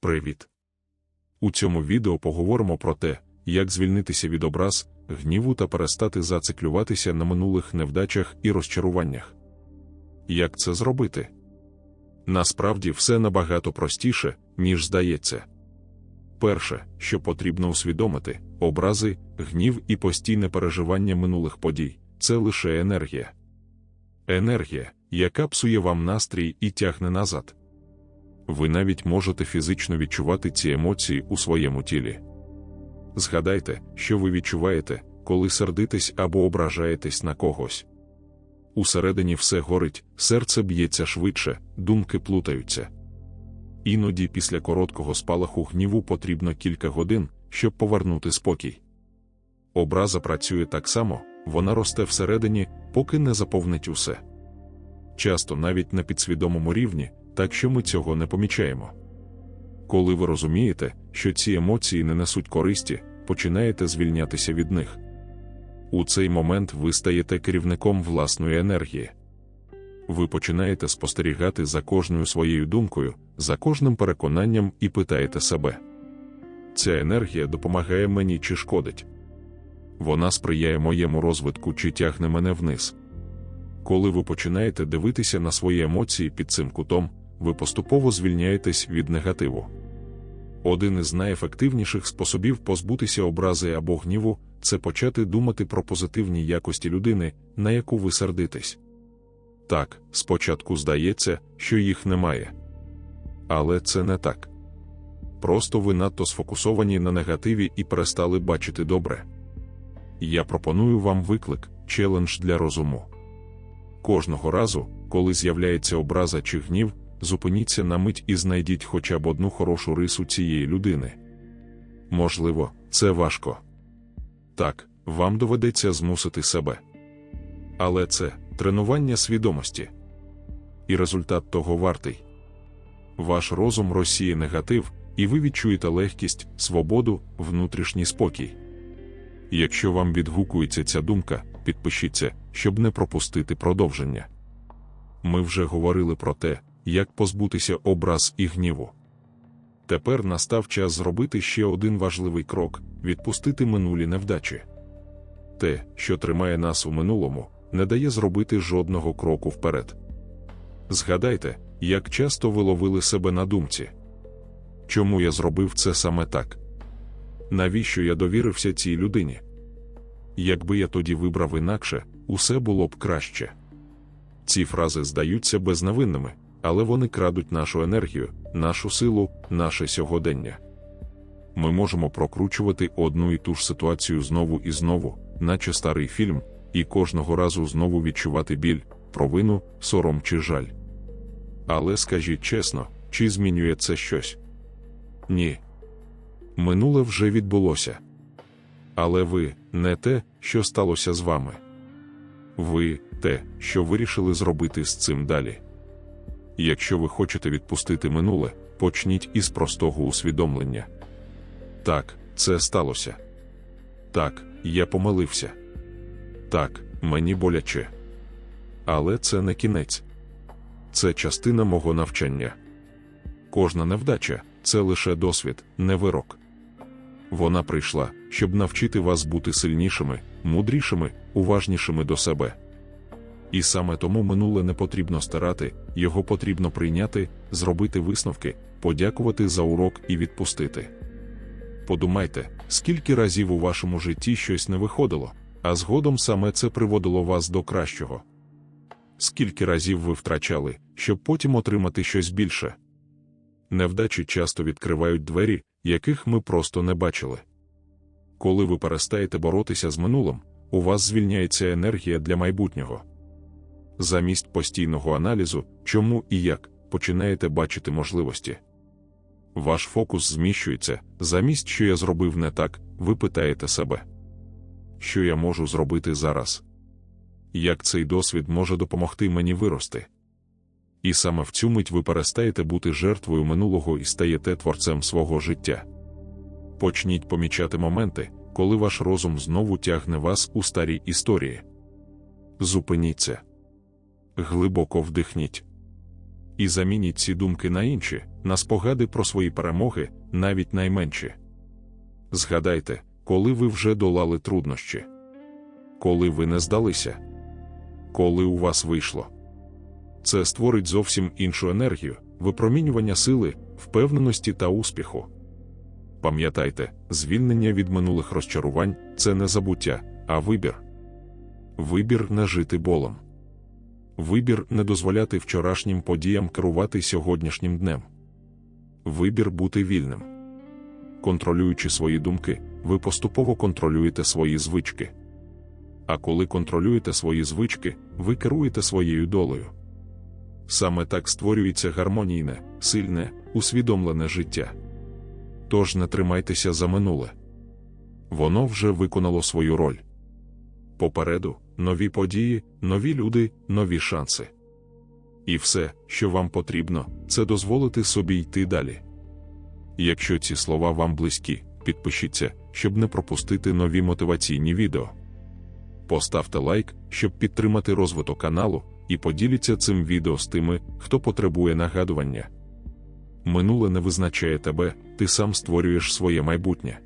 Привіт! У цьому відео поговоримо про те, як звільнитися від образ, гніву та перестати зациклюватися на минулих невдачах і розчаруваннях. Як це зробити? Насправді все набагато простіше, ніж здається. Перше, що потрібно усвідомити, образи, гнів і постійне переживання минулих подій це лише енергія. Енергія, яка псує вам настрій і тягне назад. Ви навіть можете фізично відчувати ці емоції у своєму тілі. Згадайте, що ви відчуваєте, коли сердитесь або ображаєтесь на когось. Усередині все горить, серце б'ється швидше, думки плутаються. Іноді після короткого спалаху гніву потрібно кілька годин, щоб повернути спокій. Образа працює так само, вона росте всередині, поки не заповнить усе. Часто навіть на підсвідомому рівні, так що ми цього не помічаємо. Коли ви розумієте, що ці емоції не несуть користі, починаєте звільнятися від них. У цей момент ви стаєте керівником власної енергії. Ви починаєте спостерігати за кожною своєю думкою, за кожним переконанням і питаєте себе. Ця енергія допомагає мені чи шкодить. Вона сприяє моєму розвитку чи тягне мене вниз. Коли ви починаєте дивитися на свої емоції під цим кутом, ви поступово звільняєтесь від негативу. Один із найефективніших способів позбутися образи або гніву це почати думати про позитивні якості людини, на яку ви сердитесь. Так, спочатку здається, що їх немає. Але це не так. Просто ви надто сфокусовані на негативі і перестали бачити добре. Я пропоную вам виклик, челендж для розуму. Кожного разу, коли з'являється образа чи гнів, зупиніться на мить і знайдіть хоча б одну хорошу рису цієї людини. Можливо, це важко. Так, вам доведеться змусити себе. Але це тренування свідомості. І результат того вартий. Ваш розум розсіє негатив, і ви відчуєте легкість, свободу, внутрішній спокій. Якщо вам відгукується ця думка, підпишіться, щоб не пропустити продовження. Ми вже говорили про те, як позбутися образ і гніву. Тепер настав час зробити ще один важливий крок відпустити минулі невдачі. Те, що тримає нас у минулому, не дає зробити жодного кроку вперед. Згадайте, як часто ви ловили себе на думці. Чому я зробив це саме так? Навіщо я довірився цій людині? Якби я тоді вибрав інакше, усе було б краще. Ці фрази здаються безневинними, але вони крадуть нашу енергію, нашу силу, наше сьогодення. Ми можемо прокручувати одну і ту ж ситуацію знову і знову, наче старий фільм, і кожного разу знову відчувати біль, провину, сором чи жаль. Але скажіть чесно, чи змінює це щось? Ні. Минуле вже відбулося. Але ви не те, що сталося з вами. Ви те, що вирішили зробити з цим далі. Якщо ви хочете відпустити минуле, почніть із простого усвідомлення. Так, це сталося. Так, я помилився. Так, мені боляче. Але це не кінець. Це частина мого навчання. Кожна невдача це лише досвід, не вирок. Вона прийшла, щоб навчити вас бути сильнішими, мудрішими, уважнішими до себе. І саме тому минуле не потрібно старати, його потрібно прийняти, зробити висновки, подякувати за урок і відпустити. Подумайте, скільки разів у вашому житті щось не виходило, а згодом саме це приводило вас до кращого. Скільки разів ви втрачали, щоб потім отримати щось більше. Невдачі часто відкривають двері, яких ми просто не бачили. Коли ви перестаєте боротися з минулим, у вас звільняється енергія для майбутнього. Замість постійного аналізу, чому і як, починаєте бачити можливості. Ваш фокус зміщується, замість що я зробив не так, ви питаєте себе, що я можу зробити зараз? Як цей досвід може допомогти мені вирости? І саме в цю мить ви перестаєте бути жертвою минулого і стаєте творцем свого життя. Почніть помічати моменти, коли ваш розум знову тягне вас у старі історії. Зупиніться. Глибоко вдихніть. і замініть ці думки на інші, на спогади про свої перемоги, навіть найменші. Згадайте, коли ви вже долали труднощі, коли ви не здалися, коли у вас вийшло. Це створить зовсім іншу енергію, випромінювання сили, впевненості та успіху. Пам'ятайте, звільнення від минулих розчарувань це не забуття, а вибір. Вибір не жити болом. Вибір не дозволяти вчорашнім подіям керувати сьогоднішнім днем. Вибір бути вільним. Контролюючи свої думки, ви поступово контролюєте свої звички. А коли контролюєте свої звички, ви керуєте своєю долею. Саме так створюється гармонійне, сильне, усвідомлене життя. Тож не тримайтеся за минуле. Воно вже виконало свою роль. Попереду нові події, нові люди, нові шанси. І все, що вам потрібно, це дозволити собі йти далі. Якщо ці слова вам близькі, підпишіться, щоб не пропустити нові мотиваційні відео. Поставте лайк, щоб підтримати розвиток каналу, і поділіться цим відео з тими, хто потребує нагадування. Минуле не визначає тебе, ти сам створюєш своє майбутнє.